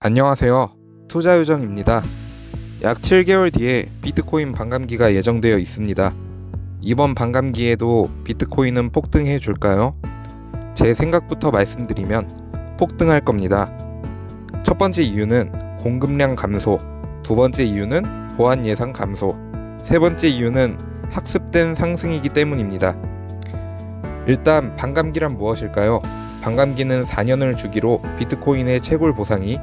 안녕하세요. 투자요정입니다. 약 7개월 뒤에 비트코인 반감기가 예정되어 있습니다. 이번 반감기에도 비트코인은 폭등해 줄까요? 제 생각부터 말씀드리면 폭등할 겁니다. 첫 번째 이유는 공급량 감소, 두 번째 이유는 보안 예상 감소, 세 번째 이유는 학습된 상승이기 때문입니다. 일단 반감기란 무엇일까요? 반감기는 4년을 주기로 비트코인의 채굴 보상이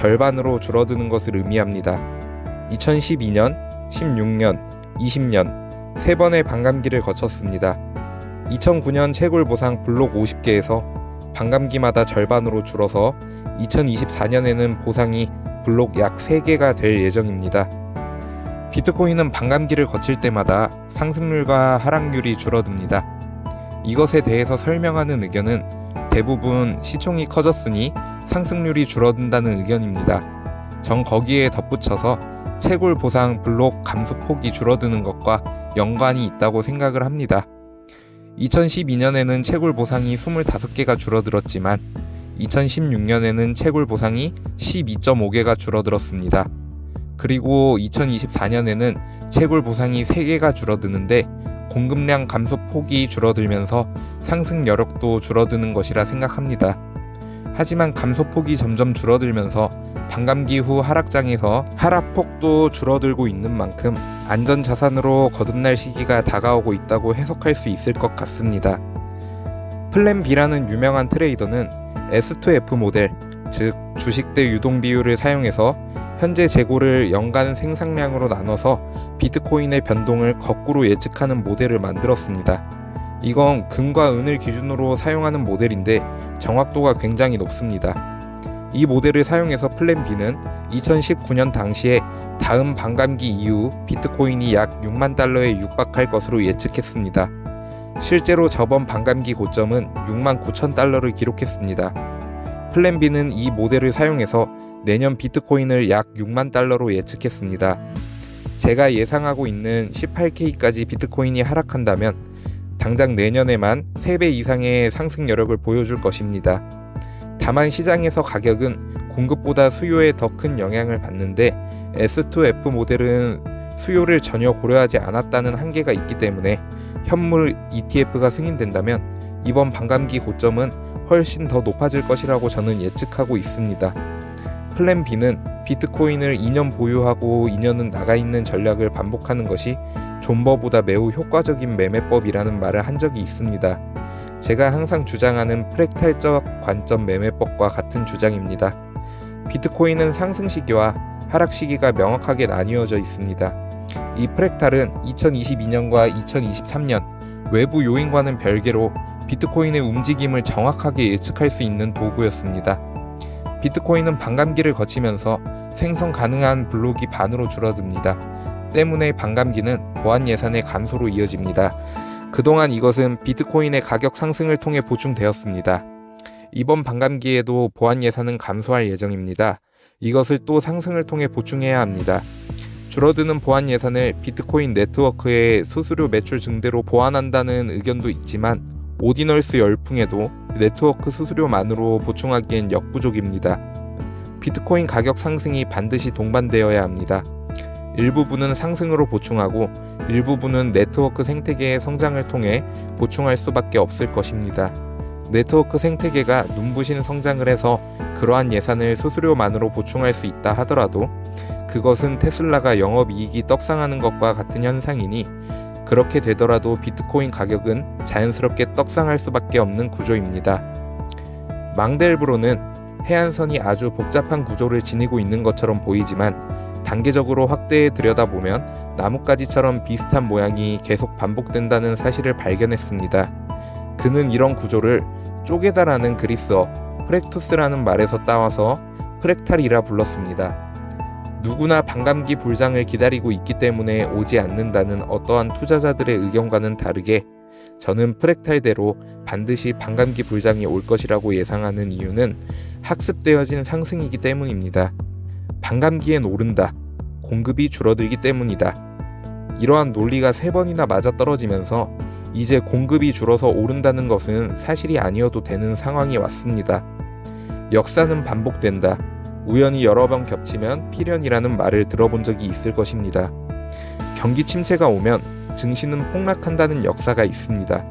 절반으로 줄어드는 것을 의미합니다. 2012년, 16년, 20년 세 번의 반감기를 거쳤습니다. 2009년 채굴 보상 블록 50개에서 반감기마다 절반으로 줄어서 2024년에는 보상이 블록 약 3개가 될 예정입니다. 비트코인은 반감기를 거칠 때마다 상승률과 하락률이 줄어듭니다. 이것에 대해서 설명하는 의견은 대부분 시총이 커졌으니 상승률이 줄어든다는 의견입니다. 전 거기에 덧붙여서 채굴 보상 블록 감소 폭이 줄어드는 것과 연관이 있다고 생각을 합니다. 2012년에는 채굴 보상이 25개가 줄어들었지만 2016년에는 채굴 보상이 12.5개가 줄어들었습니다. 그리고 2024년에는 채굴 보상이 3개가 줄어드는데 공급량 감소 폭이 줄어들면서 상승 여력도 줄어드는 것이라 생각합니다. 하지만 감소폭이 점점 줄어들면서 반감기 후 하락장에서 하락폭도 줄어들고 있는 만큼 안전 자산으로 거듭날 시기가 다가오고 있다고 해석할 수 있을 것 같습니다. 플랜 B라는 유명한 트레이더는 S2F 모델, 즉 주식 대 유동 비율을 사용해서 현재 재고를 연간 생산량으로 나눠서 비트코인의 변동을 거꾸로 예측하는 모델을 만들었습니다. 이건 금과 은을 기준으로 사용하는 모델인데 정확도가 굉장히 높습니다. 이 모델을 사용해서 플랜 B는 2019년 당시에 다음 반감기 이후 비트코인이 약 6만 달러에 육박할 것으로 예측했습니다. 실제로 저번 반감기 고점은 6만 9천 달러를 기록했습니다. 플랜 B는 이 모델을 사용해서 내년 비트코인을 약 6만 달러로 예측했습니다. 제가 예상하고 있는 18K까지 비트코인이 하락한다면 당장 내년에만 3배 이상의 상승 여력을 보여줄 것입니다. 다만 시장에서 가격은 공급보다 수요에 더 큰 영향을 받는데 S2F 모델은 수요를 전혀 고려하지 않았다는 한계가 있기 때문에 현물 ETF가 승인된다면 이번 반감기 고점은 훨씬 더 높아질 것이라고 저는 예측하고 있습니다. 플랜 B는 비트코인을 2년 보유하고 2년은 나가 있는 전략을 반복하는 것이 존버보다 매우 효과적인 매매법이라는 말을 한 적이 있습니다. 제가 항상 주장하는 프랙탈적 관점 매매법과 같은 주장입니다. 비트코인은 상승 시기와 하락 시기가 명확하게 나뉘어져 있습니다. 이 프랙탈은 2022년과 2023년 외부 요인과는 별개로 비트코인의 움직임을 정확하게 예측할 수 있는 도구였습니다. 비트코인은 반감기를 거치면서 생성 가능한 블록이 반으로 줄어듭니다. 때문에 반감기는 보안 예산의 감소로 이어집니다. 그동안 이것은 비트코인의 가격 상승을 통해 보충되었습니다. 이번 반감기에도 보안 예산은 감소할 예정입니다. 이것을 또 상승을 통해 보충해야 합니다. 줄어드는 보안 예산을 비트코인 네트워크의 수수료 매출 증대로 보완한다는 의견도 있지만 오디널스 열풍에도 네트워크 수수료만으로 보충하기엔 역부족입니다. 비트코인 가격 상승이 반드시 동반되어야 합니다. 일부분은 상승으로 보충하고 일부분은 네트워크 생태계의 성장을 통해 보충할 수밖에 없을 것입니다. 네트워크 생태계가 눈부신 성장을 해서 그러한 예산을 수수료만으로 보충할 수 있다 하더라도 그것은 테슬라가 영업이익이 떡상하는 것과 같은 현상이니 그렇게 되더라도 비트코인 가격은 자연스럽게 떡상할 수밖에 없는 구조입니다. 망델브로는 해안선이 아주 복잡한 구조를 지니고 있는 것처럼 보이지만 단계적으로 확대해 들여다보면 나뭇가지처럼 비슷한 모양이 계속 반복된다는 사실을 발견했습니다. 그는 이런 구조를 쪼개다라는 그리스어 프렉투스라는 말에서 따와서 프렉탈이라 불렀습니다. 누구나 반감기 불장을 기다리고 있기 때문에 오지 않는다는 어떠한 투자자들의 의견과는 다르게 저는 프렉탈대로 반드시 반감기 불장이 올 것이라고 예상하는 이유는 학습되어진 상승이기 때문입니다. 반감기엔 오른다. 공급이 줄어들기 때문이다. 이러한 논리가 세 번이나 맞아 떨어지면서 이제 공급이 줄어서 오른다는 것은 사실이 아니어도 되는 상황이 왔습니다. 역사는 반복된다. 우연히 여러 번 겹치면 필연이라는 말을 들어본 적이 있을 것입니다. 경기 침체가 오면 증시는 폭락한다는 역사가 있습니다.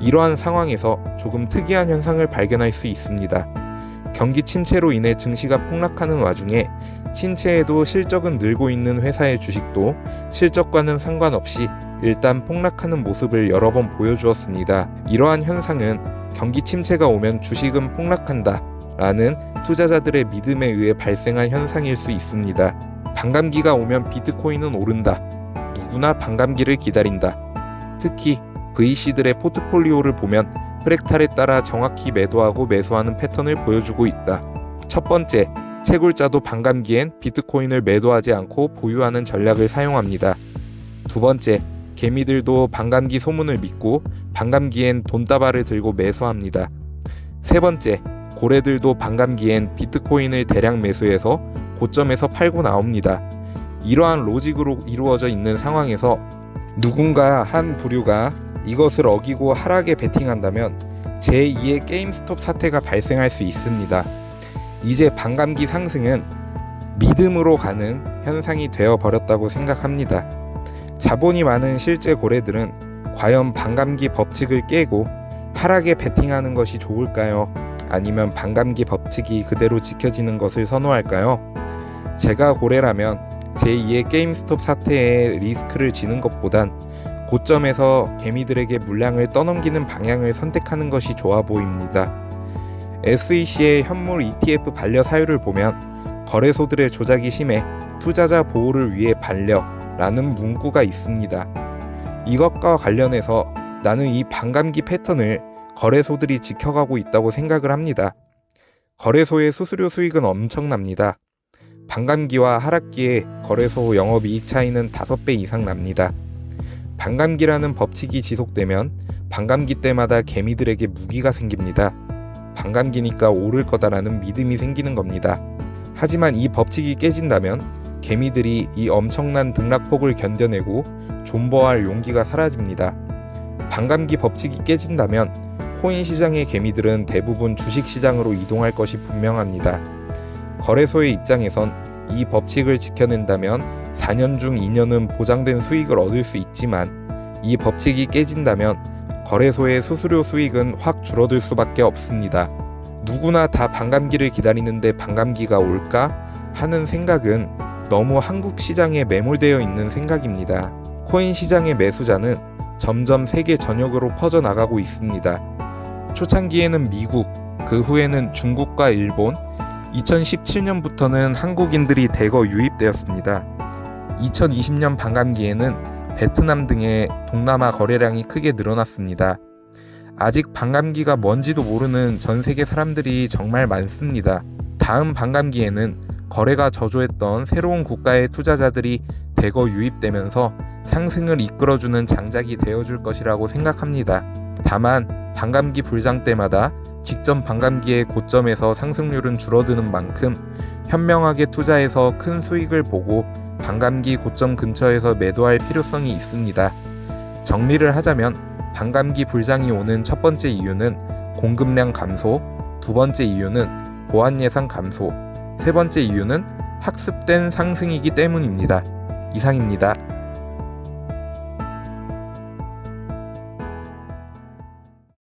이러한 상황에서 조금 특이한 현상을 발견할 수 있습니다. 경기 침체로 인해 증시가 폭락하는 와중에 침체에도 실적은 늘고 있는 회사의 주식도 실적과는 상관없이 일단 폭락하는 모습을 여러 번 보여주었습니다. 이러한 현상은 경기 침체가 오면 주식은 폭락한다 라는 투자자들의 믿음에 의해 발생한 현상일 수 있습니다. 반감기가 오면 비트코인은 오른다. 누구나 반감기를 기다린다. 특히 VC들의 포트폴리오를 보면 프랙탈에 따라 정확히 매도하고 매수하는 패턴을 보여주고 있다. 첫 번째, 채굴자도 반감기엔 비트코인을 매도하지 않고 보유하는 전략을 사용합니다. 두 번째, 개미들도 반감기 소문을 믿고 반감기엔 돈다발을 들고 매수합니다. 세 번째, 고래들도 반감기엔 비트코인을 대량 매수해서 고점에서 팔고 나옵니다. 이러한 로직으로 이루어져 있는 상황에서 누군가 한 부류가 이것을 어기고 하락에 베팅한다면 제2의 게임스톱 사태가 발생할 수 있습니다. 이제 반감기 상승은 믿음으로 가는 현상이 되어 버렸다고 생각합니다. 자본이 많은 실제 고래들은 과연 반감기 법칙을 깨고 하락에 베팅하는 것이 좋을까요? 아니면 반감기 법칙이 그대로 지켜지는 것을 선호할까요? 제가 고래라면 제2의 게임스톱 사태에 리스크를 지는 것보단 고점에서 개미들에게 물량을 떠넘기는 방향을 선택하는 것이 좋아 보입니다. SEC의 현물 ETF 반려 사유를 보면 거래소들의 조작이 심해 투자자 보호를 위해 반려라는 문구가 있습니다. 이것과 관련해서 나는 이 반감기 패턴을 거래소들이 지켜가고 있다고 생각을 합니다. 거래소의 수수료 수익은 엄청납니다. 반감기와 하락기에 거래소 영업이익 차이는 5배 이상 납니다. 반감기라는 법칙이 지속되면 반감기 때마다 개미들에게 무기가 생깁니다. 반감기니까 오를 거다라는 믿음이 생기는 겁니다. 하지만 이 법칙이 깨진다면 개미들이 이 엄청난 등락폭을 견뎌내고 존버할 용기가 사라집니다. 반감기 법칙이 깨진다면 코인 시장의 개미들은 대부분 주식 시장으로 이동할 것이 분명합니다. 거래소의 입장에선 이 법칙을 지켜낸다면 4년 중 2년은 보장된 수익을 얻을 수 있지만 이 법칙이 깨진다면 거래소의 수수료 수익은 확 줄어들 수밖에 없습니다. 누구나 다 반감기를 기다리는데 반감기가 올까 하는 생각은 너무 한국 시장에 매몰되어 있는 생각입니다. 코인 시장의 매수자는 점점 세계 전역으로 퍼져나가고 있습니다. 초창기에는 미국, 그 후에는 중국과 일본, 2017년부터는 한국인들이 대거 유입되었습니다. 2020년 반감기에는 베트남 등의 동남아 거래량이 크게 늘어났습니다. 아직 반감기가 뭔지도 모르는 전 세계 사람들이 정말 많습니다. 다음 반감기에는 거래가 저조했던 새로운 국가의 투자자들이 대거 유입되면서 상승을 이끌어주는 장작이 되어줄 것이라고 생각합니다. 다만 반감기 불장 때마다 직전 반감기의 고점에서 상승률은 줄어드는 만큼 현명하게 투자해서 큰 수익을 보고 반감기 고점 근처에서 매도할 필요성이 있습니다. 정리를 하자면 반감기 불장이 오는 첫 번째 이유는 공급량 감소, 두 번째 이유는 보안 예상 감소, 세 번째 이유는 학습된 상승이기 때문입니다. 이상입니다.